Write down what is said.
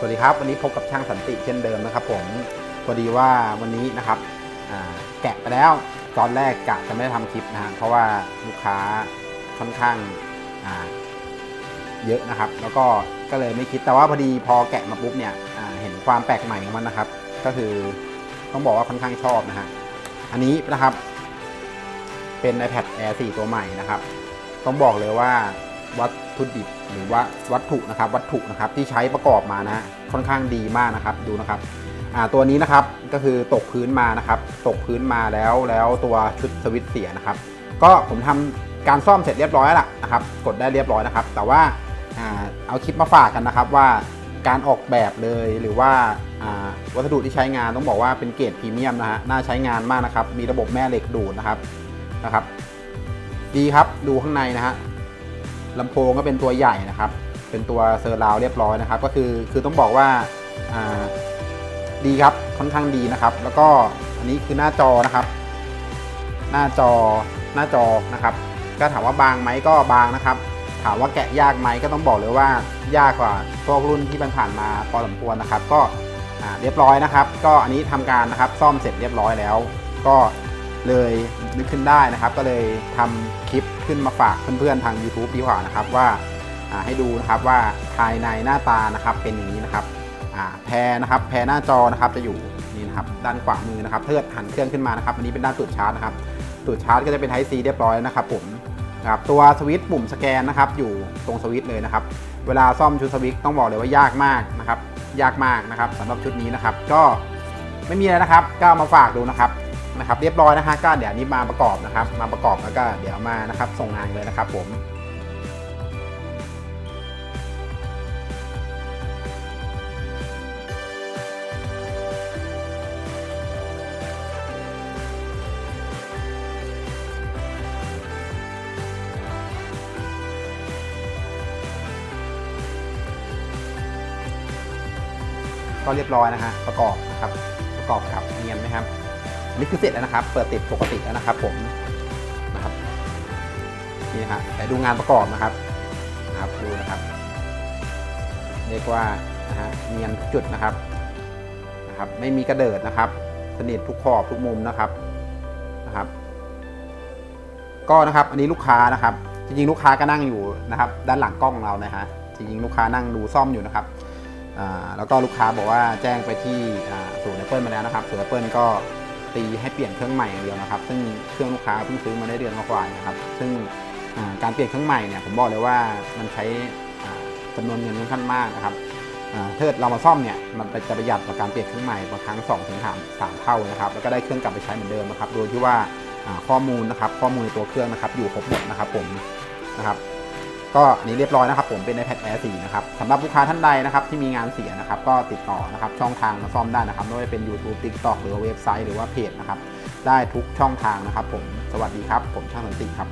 สวัสดีครับ วันนี้พบกับช่างสันติเช่นเดิมนะครับผมพอดีว่าวันนี้นะครับแกะไปแล้วตอนแรกกะจะไม่ได้ทำคลิปนะฮะเพราะว่าลูกค้าค่อนข้างาเยอะนะครับ แล้วก็ก็เลยไม่คิดแต่ว่าพอดีพอแกะมาปุ๊บเนี่ยเห็นความแปลกใหม่ของมันนะครับ ก็คือต้องบอกว่าค่อนข้างชอบนะฮะอันนี้นะครับ เป็น iPad Air 4 ตัวใหม่นะครับ ต้องบอกเลยว่า วัตถุดิบหรือว่าวัตถุนะครับวัตถุนะครับที่ใช้ประกอบมานะค่อนข้างดีมากนะครับดูนะครับตัวนี้นะครับก็คือตกพื้นมานะครับ ตกพื้นมาแล้วแล้วตัวชุดสวิตเสียนะครับ ก็ผมทำการซ่อมเสร็จเรียบร้อยแล้วนะครับ กดได้เรียบร้อยนะครับ แต่ว่าเอาคลิปมาฝากกันนะครับว่าการออกแบบเลยหรือว่าอ่าวัสดุที่ใช้งานต้องบอกว่าเป็นเกรดพรีเมียมนะฮะน่าใช้งานมากนะครับ มีระบบแม่เหล็กดูดนะครับนะครับ ดีครับดูข้างในนะฮะ ลำโพงก็เป็นตัวใหญ่นะครับ เป็นตัวเซอร์ราวเรียบร้อยนะครับ ก็คือคือต้องบอกว่าดีครับค่อนข้างดีนะครับ แล้วก็อันนี้คือหน้าจอนะครับ หน้าจอหน้าจอนะครับ ก็ถามว่าบางไหมก็บางนะครับ ถามว่าแกะยากไหมก็ต้องบอกเลยว่ายากกว่าพวกรุ่นที่ผ่านมาพอสมควรนะครับ ก็เรียบร้อยนะครับ ก็อันนี้ทำการนะครับซ่อมเสร็จเรียบร้อยแล้ว ก็ เลยนึกขึ้นได้นะครับ ก็เลยทำคลิปขึ้นมาฝากเพื่อนๆทาง YouTube ดีกว่านะครับว่าให้ดูนะครับว่าภายในหน้าตานะครับเป็นอย่างนี้นะครับแพรนะครับแพรหน้าจอนะครับจะอยู่นี่นะครับด้านขวามือนะครับถ้าเกิดหันเครื่องขึ้นมานะครับอันนี้เป็นด้านตูดชาร์จนะครับตูดชาร์จก็จะเป็น Type C เรียบร้อยนะครับผมนะครับตัวสวิตช์ปุ่มสแกนนะครับอยู่ตรงสวิตช์เลยนะครับเวลาซ่อมชุดสวิตช์ต้องบอกเลยว่ายากมากนะครับยากมากนะครับสำหรับชุดนี้นะครับ ก็ไม่มีอะไรนะครับก็เอามาฝากดูนะครับ นะครับเรียบร้อยนะฮะก็เดี๋ยวนี้มาประกอบนะครับ มาประกอบแล้วก็เดี๋ยวมานะครับส่งงานเลยนะครับผมก็เรียบร้อยนะฮะประกอบนะครับประกอบครับเนียนไหมครับ นนี้คือเสร็จแล้วนะครับ เปิดติดปกติแล้วนะครับ ผมนะครับนี่นะฮะแต่ดูงานประกอบนะครับนะครับดูนะครับ เรียกว่านะฮะเนียนทุกจุดนะครับนะครับ ไม่มีกระเดิดนะครับ สนิททุกขอบทุกมุมนะครับนะครับ ก็นะครับอันนี้ลูกค้านะครับ จริงๆลูกค้าก็นั่งอยู่นะครับ ด้านหลังกล้องเรานะฮะจริงๆลูกค้านั่งดูซ่อมอยู่นะครับแล้วก็ลูกค้าบอกว่าแจ้งไปที่ศูนย์แอปเปิลมาแล้วนะครับศูนย์แอปเปิลก็ ตีให้เปลี่ยนเครื่องใหม่อย่างเดียวนะครับ ซึ่งเครื่องลูกค้าเพิ่งซื้อมาได้เดือนกว่าๆนะครับ ซึ่งการเปลี่ยนเครื่องใหม่เนี่ยผมบอกเลยว่ามันใช้อ่าจำนวนเงินค่อนข้างมากนะครับถ้าเกิดเรามาซ่อมเนี่ยมันจะประหยัดกว่าการเปลี่ยนเครื่องใหม่บางครั้ง2ถึง3 3เท่านะครับ แล้วก็ได้เครื่องกลับไปใช้เหมือนเดิมนะครับ โดยที่ว่าข้อมูลนะครับข้อมูลในตัวเครื่องนะครับ อยู่ครบหมดนะครับผมนะครับ ก็อันนี้เรียบร้อยนะครับผมเป็น iPad Air 4 นะครับสำหรับลูกค้าท่านใดนะครับที่มีงานเสียนะครับก็ติดต่อนะครับช่องทางมาซ่อมได้นะครับไม่ว่าจะเป็น YouTube TikTok หรือเว็บไซต์หรือว่าเพจนะครับได้ทุกช่องทางนะครับผมสวัสดีครับ ผมช่างสันติครับ